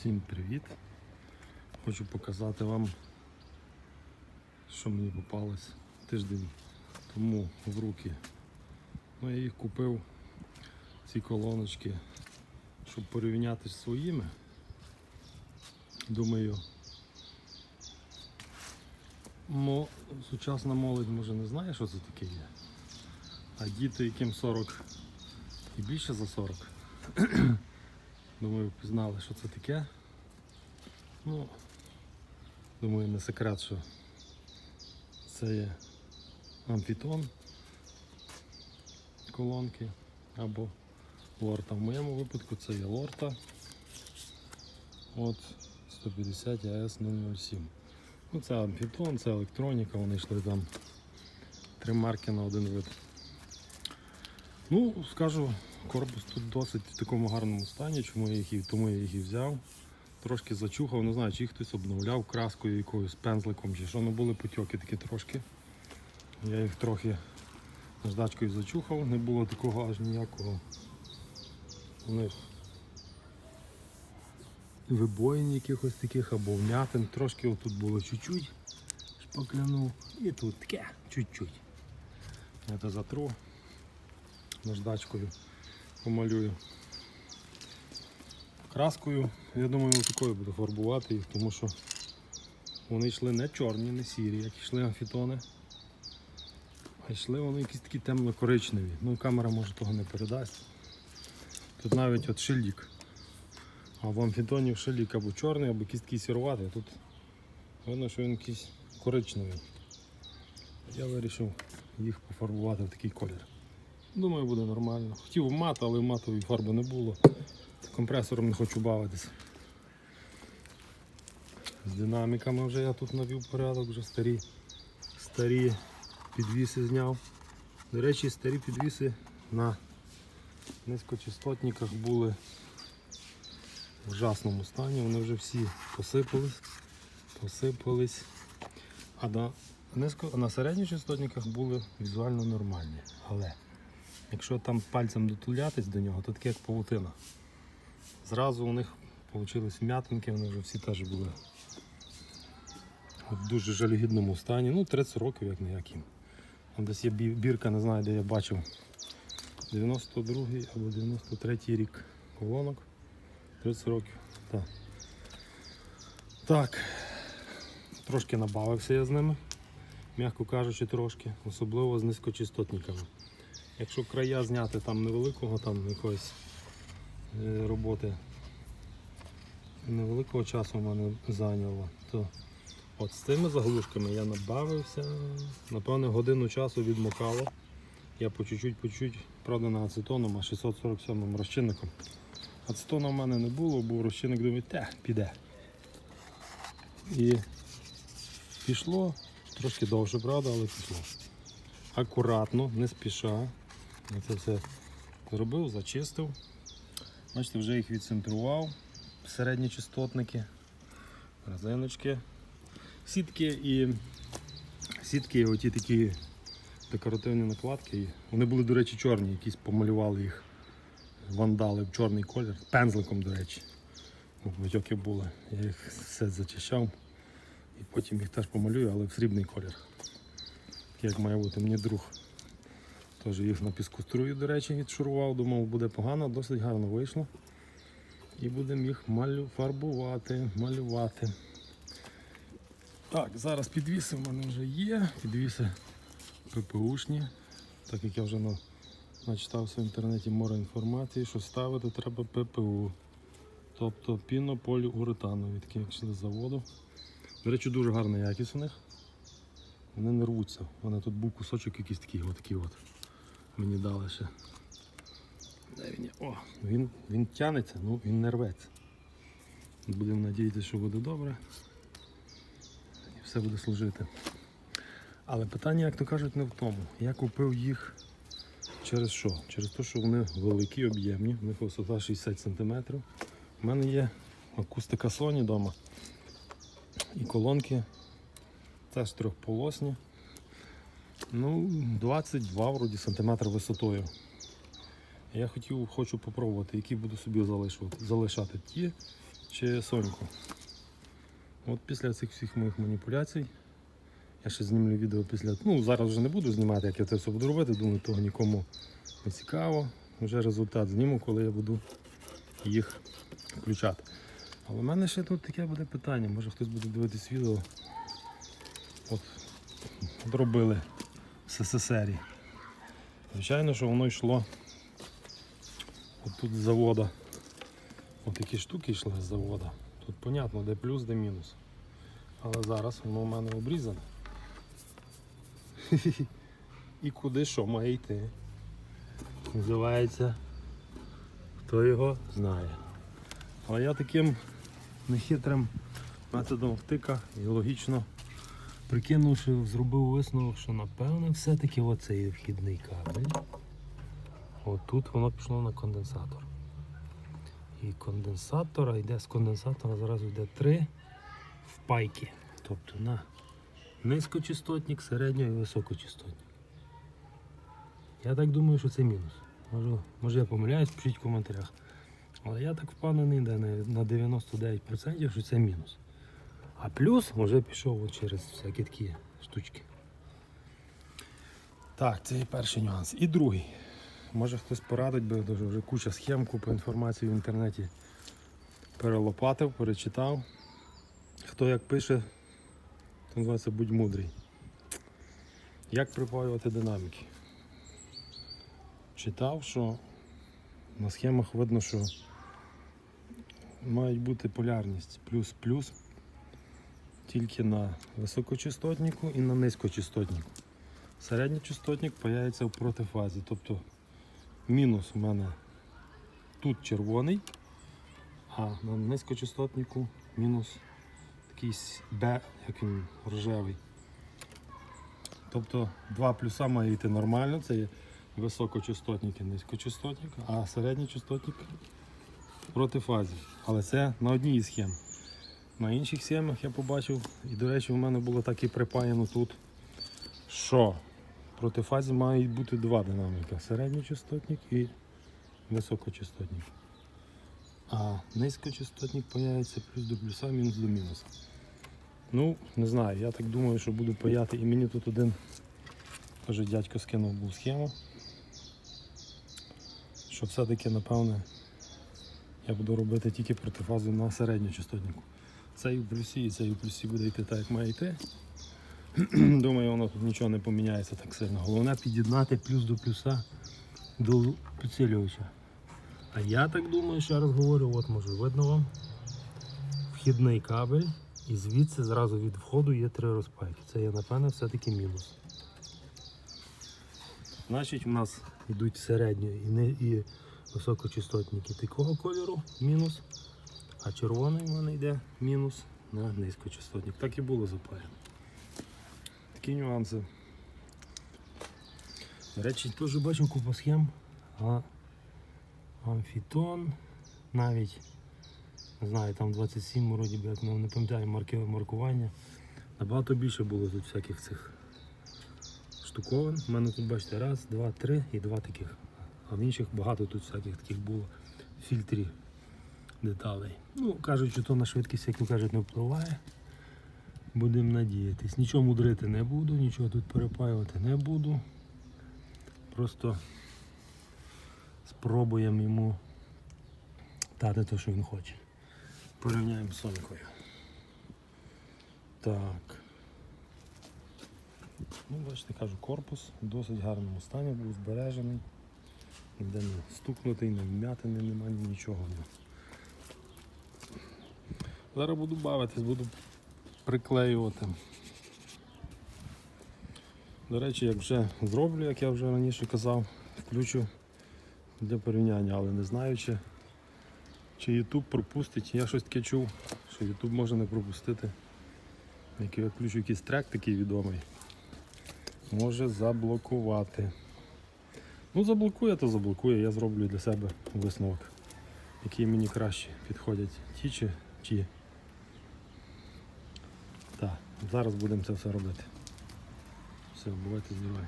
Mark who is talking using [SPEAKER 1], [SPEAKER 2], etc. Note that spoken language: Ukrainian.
[SPEAKER 1] Всім привіт! Хочу показати вам, що мені попалось тиждень тому в руки. Ну, я їх купив, ці колоночки, щоб порівняти з своїми. Думаю, мо, сучасна молодь може не знає, що це таке є. А діти, яким 40 і більше за 40, думаю, пізнали, що це таке. Ну, думаю, не секрет, що це є амфітон колонки або лорта. В моєму випадку це є лорта от 150 АС 007. Ну, це амфітон, це електроніка, вони йшли там три марки на один вид. Ну, скажу, корпус тут досить в такому гарному стані, чому я їх тому я їх і взяв. Трошки зачухав, не знаю, чи їх хтось обновляв краскою якоюсь пензликом, чи що, ну були потьоки такі трошки. Я їх трохи наждачкою зачухав, не було такого аж ніякого у них вибоїн якихось таких або вмятин. Трошки отут було чуть-чуть, шпаклянув, і тут таке чуть-чуть. Я це затру наждачкою помалюю. Краскою, я думаю, такою буду фарбувати їх, тому що вони йшли не чорні, не сірі, як йшли амфітони. А йшли вони якісь такі темно-коричневі. Ну камера може того не передасть. Тут навіть от шильдик. А в амфітоні шильдик або чорний, або якийсь такий сіруватий. Тут видно, що він якийсь коричневий. Я вирішив їх пофарбувати в такий колір. Думаю, буде нормально. Хотів мат, але матової фарби не було. Компресором не хочу бавитися. З динаміками вже я тут навів порядок, вже старі, старі підвіси зняв. До речі, старі підвіси на низькочастотниках були в ужасному стані. Вони вже всі посипались, посипались. А на, низько, на середньочастотниках були візуально нормальні. Але якщо там пальцем дотулятись до нього, то таке як павутина. Зразу у них вийшли м'ятинки, вони вже всі теж були в дуже жалюгідному стані. Ну, 30 років як ніяким. Там десь є бірка, не знаю, де я бачив. 92-й або 93-й рік колонок. 30 років. Так. так. Трошки набавився я з ними, м'яко кажучи, трошки, особливо з низькочастотниками. Якщо края зняти там невеликого там якоїсь е, роботи невеликого часу в мене зайняло, то от з цими заглушками я набавився. Напевно, годину часу відмокало. Я по чуть-чуть, по чуть, правда, на ацетоном, а 647 розчинником. Ацетона в мене не було, був розчинник, думаю, те, піде. І пішло, трошки довше, правда, але пішло. Акуратно, не спіша. Я це все зробив, зачистив. Бачите, вже їх відцентрував. Середні частотники, резиночки, сітки і сітки, оті такі декоративні накладки. Вони були, до речі, чорні, якісь помалювали їх вандали в чорний колір, пензликом, до речі. Бо Батьоки були. Я їх все зачищав і потім їх теж помалюю, але в срібний колір. Такий, Як має бути мені друг. Теж їх на піску струю, до речі, відшурував, думав, буде погано, досить гарно вийшло. І будемо їх малю, фарбувати, малювати. Так, зараз підвіси в мене вже є. Підвіси ППУшні. Так як я вже на, начитався в інтернеті море інформації, що ставити треба ППУ. Тобто пінополіуретанові, такі як з заводу. До речі, дуже гарна якість у них. Вони не рвуться. Вони тут був кусочок якийсь такий, отакий от. Мені дали ще. Де він є? О, він, він тянеться, ну він не рветься. Будемо надіятися, що буде добре. І все буде служити. Але питання, як то кажуть, не в тому. Я купив їх через що? Через те, що вони великі, об'ємні, в них висота 60 см. У мене є акустика Sony вдома. І колонки теж трьохполосні. Ну, 22 вроді сантиметр висотою. Я хотів, хочу попробувати, які буду собі залишувати, залишати ті чи Соньку. От після цих всіх моїх маніпуляцій. Я ще знімлю відео після. Ну, зараз вже не буду знімати, як я це все буду робити. Думаю, того нікому не цікаво. Вже результат зніму, коли я буду їх включати. Але в мене ще тут таке буде питання. Може хтось буде дивитись відео. От зробили в СССРі. Звичайно, що воно йшло от тут з завода. От такі штуки йшли з завода. Тут понятно, де плюс, де мінус. Але зараз воно в мене обрізане. І куди що має йти. Називається Хто його знає. Але я таким нехитрим методом втика і логічно прикинувши, зробив висновок, що напевне все-таки оцей вхідний кабель. Отут воно пішло на конденсатор. І конденсатора йде з конденсатора зараз йде три впайки. Тобто на низькочастотник, середньо і високочастотник. Я так думаю, що це мінус. Може, може я помиляюсь, пишіть в коментарях. Але я так впевнений де на 99%, що це мінус. А плюс вже пішов через всякі такі штучки. Так, це і перший нюанс. І другий. Може хтось порадить, бо вже куча схем, купа інформації в інтернеті перелопатив, перечитав. Хто як пише, то називається будь мудрий. Як припаювати динаміки? Читав, що на схемах видно, що мають бути полярність плюс-плюс тільки на високочастотнику і на низькочастотнику. Середньочастотник появиться в протифазі. Тобто мінус у мене тут червоний, а на низькочастотнику мінус такий Б, як він рожевий. Тобто два плюса має йти нормально, це є високочастотник і низькочастотник, а середньочастотник в протифазі. Але це на одній із схем. На інших схемах я побачив, і до речі, у мене було так і припаяно тут, що в протифазі мають бути два динаміка середньочастотник і високочастотник. А низькочастотник появиться плюс до плюса, мінус до мінуса. Ну, не знаю, я так думаю, що буду паяти. І мені тут один теж дядько скинув був схему. Що все-таки, напевне, я буду робити тільки протифазу на середньочастотнику. Цей в плюсі і цей в плюсі буде йти так, як має йти. Думаю, воно тут нічого не поміняється так сильно. Головне під'єднати плюс до плюса до підсилювача. А я так думаю, ще раз говорю, от може видно вам. Вхідний кабель і звідси зразу від входу є три розпайки. Це є, напевне, все-таки мінус. Значить, у нас йдуть середньо і, не, і високочастотники такого кольору мінус, а червоний в мене йде мінус на низькочастотник. Так і було запаяно. Такі нюанси. До речі, теж бачив купу схем, а амфітон навіть не знаю, там 27 вроді би, ну, не пам'ятаю марки, маркування. Набагато більше було тут всяких цих штуковин. У мене тут бачите раз, два, три і два таких. А в інших багато тут всяких таких було фільтрів деталей. Ну, кажуть, що то на швидкість, як то кажуть, не впливає. Будемо надіятись. Нічого мудрити не буду, нічого тут перепаювати не буду. Просто спробуємо йому дати те, що він хоче. Порівняємо з Сонькою. Так. Ну, бачите, кажу, корпус в досить гарному стані був збережений. Ніде не стукнутий, не вм'ятини, немає нічого. Зараз буду бавитись, буду приклеювати. До речі, як вже зроблю, як я вже раніше казав, включу для порівняння, але не знаю, чи, чи YouTube пропустить. Я щось таке чув, що YouTube може не пропустити. Як я включу якийсь трек такий відомий, може заблокувати. Ну, заблокує, то заблокує, я зроблю для себе висновок, які мені краще підходять, ті чи ті. Так, зараз будемо це все робити. Все, бувайте здорові.